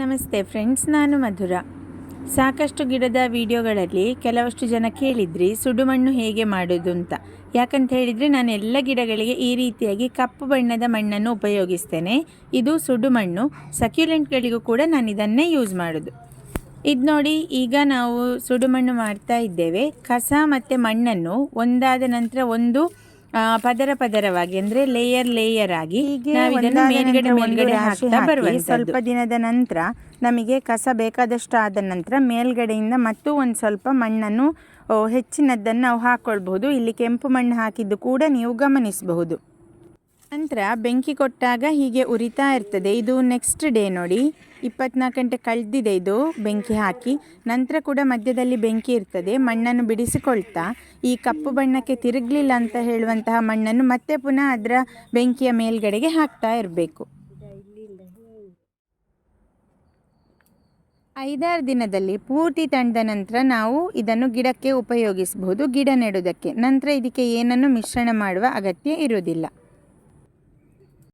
ನಮಸ್ತೆ ಫ್ರೆಂಡ್ಸ್, ನಾನು ಮಧುರ. ಸಾಕಷ್ಟು ಗಿಡದ ವಿಡಿಯೋಗಳಲ್ಲಿ ಕೆಲವಷ್ಟು ಜನ ಕೇಳಿದ್ರಿ ಸುಡುಮಣ್ಣು ಹೇಗೆ ಮಾಡೋದು ಅಂತ. ಯಾಕಂತ ಹೇಳಿದರೆ, ನಾನು ಎಲ್ಲ ಗಿಡಗಳಿಗೆ ಈ ರೀತಿಯಾಗಿ ಕಪ್ಪು ಬಣ್ಣದ ಮಣ್ಣನ್ನು ಉಪಯೋಗಿಸ್ತೇನೆ. ಇದು ಸುಡುಮಣ್ಣು ಸಕ್ಯುಲೆಂಟ್ಗಳಿಗೂ ಕೂಡ ನಾನು ಇದನ್ನೇ ಯೂಸ್ ಮಾಡೋದು. ಇದು ನೋಡಿ, ಈಗ ನಾವು ಸುಡುಮಣ್ಣು ಮಾಡ್ತಾ ಇದ್ದೇವೆ. ಕಸ ಮತ್ತು ಮಣ್ಣನ್ನು ಒಂದಾದ ನಂತರ ಒಂದು ಪದರ ಪದರವಾಗಿ ಅಂದ್ರೆ ಲೇಯರ್ ಲೇಯರ್ ಆಗಿ ಮೇಲ್ಗಡೆ ಮೇಲ್ಗಡೆ ಹಾಕ್ತಾ ಬರುವಂತದ್ದು. ಸ್ವಲ್ಪ ದಿನದ ನಂತರ ನಮಗೆ ಕಸ ಬೇಕಾದಷ್ಟು ಆದ ನಂತರ ಮೇಲ್ಗಡೆಯಿಂದ ಮತ್ತು ಒಂದು ಸ್ವಲ್ಪ ಮಣ್ಣನ್ನು ಹೆಚ್ಚಿನದ್ದನ್ನು ನಾವು ಹಾಕೊಳ್ಬಹುದು ಇಲ್ಲಿ ಕೆಂಪು ಮಣ್ಣು ಹಾಕಿದ್ದು ಕೂಡ ನೀವು ಗಮನಿಸಬಹುದು ನಂತರ ಬೆಂಕಿ ಕೊಟ್ಟಾಗ ಹೀಗೆ ಉರಿತಾ ಇರ್ತದೆ. ಇದು ನೆಕ್ಸ್ಟ್ ಡೇ ನೋಡಿ. ಇಪ್ಪತ್ನಾಲ್ಕು ಗಂಟೆ ಕಳೆದಿದೆ ಇದು ಬೆಂಕಿ ಹಾಕಿ. ನಂತರ ಕೂಡ ಮಧ್ಯದಲ್ಲಿ ಬೆಂಕಿ ಇರ್ತದೆ. ಮಣ್ಣನ್ನು ಬಿಡಿಸಿಕೊಳ್ತಾ. ಈ ಕಪ್ಪು ಬಣ್ಣಕ್ಕೆ ತಿರುಗಲಿಲ್ಲ ಅಂತ ಹೇಳುವಂತಹ ಮಣ್ಣನ್ನು ಮತ್ತೆ ಪುನಃ ಅದರ ಬೆಂಕಿಯ ಮೇಲ್ಗಡೆಗೆ ಹಾಕ್ತಾ ಇರಬೇಕು. ಐದಾರು ದಿನದಲ್ಲಿ ಪೂರ್ತಿ ತಂದ ನಂತರ ನಾವು ಇದನ್ನು ಗಿಡಕ್ಕೆ ಉಪಯೋಗಿಸಬಹುದು. ಗಿಡ ನೆಡುವುದಕ್ಕೆ. ನಂತರ ಇದಕ್ಕೆ ಏನನ್ನು ಮಿಶ್ರಣ ಮಾಡುವ ಅಗತ್ಯ ಇರುವುದಿಲ್ಲ.